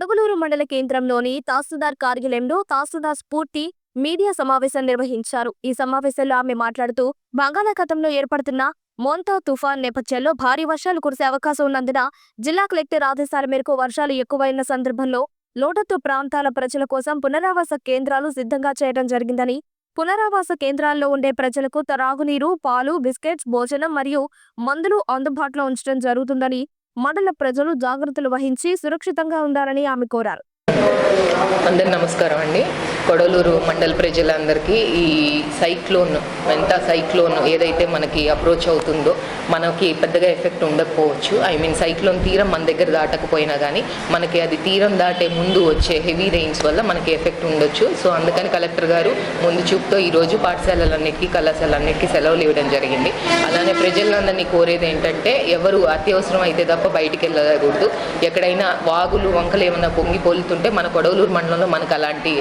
కొడగులూరు మండల కేంద్రంలోని తహసీల్దార్ కార్యాలయంలో తహసీల్దార్ స్ఫూర్తి మీడియా సమావేశం నిర్వహించారు. ఈ సమావేశంలో ఆమె మాట్లాడుతూ బంగాళాఖాతంలో ఏర్పడుతున్న మోంతా తుఫాన్ నేపథ్యంలో భారీ వర్షాలు కురిసే అవకాశం ఉన్నందున జిల్లా కలెక్టర్ ఆదేశాల మేరకు వర్షాలు ఎక్కువైన సందర్భంలో లోటత్తు ప్రాంతాల ప్రజల కోసం పునరావాస కేంద్రాలు సిద్ధంగా చేయడం జరిగిందని పునరావాస కేంద్రాల్లో ఉండే ప్రజలకు త్రాగునీరు పాలు బిస్కెట్స్ భోజనం మరియు మందులు అందుబాటులో ఉంచడం జరుగుతుందని మండల ప్రజలు జాగ్రత్తలు వహించి సురక్షితంగా ఉండాలని ఆమె కోరారు. అందరు నమస్కారం అండి. కొడలూరు మండల ప్రజలందరికీ ఈ సైక్లోన్ ఎంత సైక్లోన్ ఏదైతే మనకి అప్రోచ్ అవుతుందో మనకి పెద్దగా ఎఫెక్ట్ ఉండకపోవచ్చు. ఐ మీన్ సైక్లోన్ తీరం మన దగ్గర దాటకపోయినా కానీ మనకి అది తీరం దాటే ముందు వచ్చే హెవీ రెయిన్స్ వల్ల మనకి ఎఫెక్ట్ ఉండొచ్చు. సో అందుకని కలెక్టర్ గారు ముందు చూపుతో ఈరోజు పాఠశాలలన్నిటికీ కళాశాలన్నిటికీ సెలవులు ఇవ్వడం జరిగింది. అలానే ప్రజలందరినీ కోరేది ఏంటంటే ఎవరు అత్యవసరం అయితే తప్ప బయటికి వెళ్ళకూడదు. ఎక్కడైనా వాగులు వంకలు ఏమైనా పొంగి పోలుతుంటే మన కొడవలూరు మండలంలో మనకు అలాంటి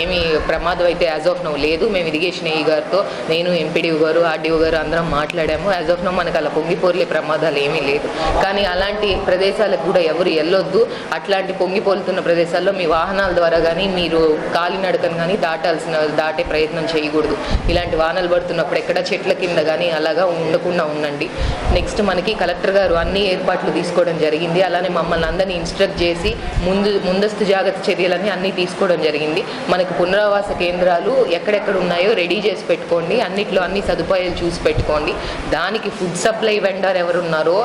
ఏమి ప్రమాదం అయితే యాజ్ ఆఫ్ నో లేదు. మేము ఇరిగేషన్ ఏ గారితో నేను ఎంపీడీఓ గారు ఆర్డీఓ గారు అందరం మాట్లాడాము. యాజ్ ఆఫ్ నో మనకు అలా పొంగిపోర్లే ప్రమాదాలు ఏమీ లేదు. కానీ అలాంటి ప్రదేశాలకు కూడా ఎవరు వెళ్ళొద్దు. అట్లాంటి పొంగిపోలుతున్న ప్రదేశాల్లో మీ వాహనాల ద్వారా కానీ మీరు కాలినడకను కానీ దాటాల్సిన దాటే ప్రయత్నం చేయకూడదు. ఇలాంటి వాహనాలు పడుతున్నప్పుడు ఎక్కడ చెట్ల కింద కానీ అలాగా ఉండకుండా ఉండండి. నెక్స్ట్ మనకి కలెక్టర్ గారు అన్ని ఏర్పాట్లు తీసుకోవడం జరిగింది. అలానే మమ్మల్ని అందరినీ ఇన్స్ట్రక్ట్ చేసి ముందు ముందస్తు జాగ్రత్త చర్యలన్నీ అన్నీ తీసుకోవడం జరిగింది. మనకు పునరావాస కేంద్రాలు ఎక్కడెక్కడ ఉన్నాయో రెడీ చేసి పెట్టుకోండి. అన్నిట్లో అన్ని సదుపాయాలు చూసి పెట్టుకోండి. దానికి ఫుడ్ సప్లై వెండర్ ఎవరున్నారో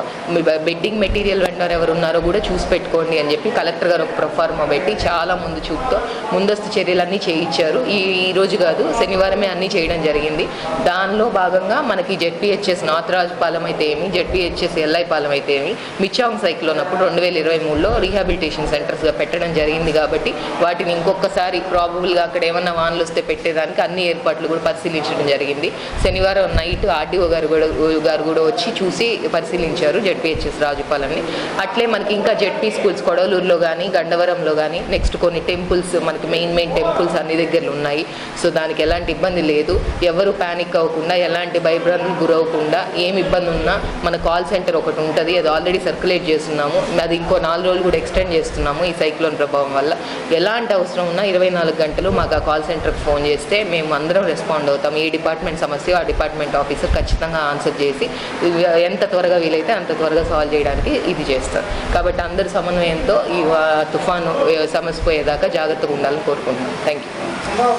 బెడ్డింగ్ మెటీరియల్ వెండర్ ఎవరున్నారో కూడా చూసి పెట్టుకోండి అని చెప్పి కలెక్టర్ గారు ఒక ప్రొఫార్మా పెట్టి చాలా ముందు చూపుతో ముందస్తు చర్యలన్నీ చేయించారు. ఈ ఈ రోజు కాదు శనివారమే అన్నీ చేయడం జరిగింది. దానిలో భాగంగా మనకి జెడ్పీహెచ్ఎస్ నాథరాజపాలెం అయితే ఏమి జెడ్పీహెచ్ఎస్ ఎల్ఐపాలెం అయితే ఏమి మిచ్చాంగ్ సైక్లోన్ అప్పుడు రెండు వేల ఇరవై మూడులో రీహాబిలిటేషన్ సెంటర్స్గా పెట్టడం జరిగింది. కాబట్టి వాటిని ఇంకొకసారి ప్రాబుల్గా అక్కడ ఏమన్నా వానలు వస్తే పెట్టేదానికి అన్ని ఏర్పాట్లు కూడా పరిశీలించడం జరిగింది. శనివారం నైట్ ఆర్టీఓ గారు కూడా గారు కూడా వచ్చి చూసి పరిశీలించారు జెడ్పీహెచ్ఎస్ రాజుపాలెంని. అట్లే మనకి ఇంకా జెడ్పీ స్కూల్స్ కొడవలూరులో కానీ గండవరంలో కానీ నెక్స్ట్ కొన్ని టెంపుల్స్ మనకి మెయిన్ మెయిన్ టెంపుల్స్ అన్ని దగ్గరలో ఉన్నాయి. సో దానికి ఎలాంటి ఇబ్బంది లేదు. ఎవరు ప్యానిక్ అవ్వకుండా ఎలాంటి భయభ్రాంతులు గురవకుండా ఏం ఇబ్బంది ఉన్నా మన కాల్ సెంటర్ ఒకటి ఉంటుంది. అది ఆల్రెడీ సర్క్యులేట్ చేస్తున్నాము. అది ఇంకో నాలుగు రోజులు కూడా ఎక్స్టెండ్ చేస్తున్నాము ఈ సైక్లోన్ ప్రభావం వల్ల ఎలాంటి అవసరం ఉన్నా ఇరవై నాలుగు గంటలు మాకు ఆ కాల్ సెంటర్కి ఫోన్ చేస్తే మేము అందరం రెస్పాండ్ అవుతాం. ఏ డిపార్ట్మెంట్ సమస్య ఆ డిపార్ట్మెంట్ ఆఫీసర్ ఖచ్చితంగా ఆన్సర్ చేసి ఎంత త్వరగా వీలైతే అంత త్వరగా సాల్వ్ చేయడానికి ఇది చేస్తారు. కాబట్టి అందరి సమన్వయంతో ఈ తుఫాను సమస్య పోయేదాకా జాగ్రత్తగా ఉండాలని కోరుకుంటున్నాం. Thank you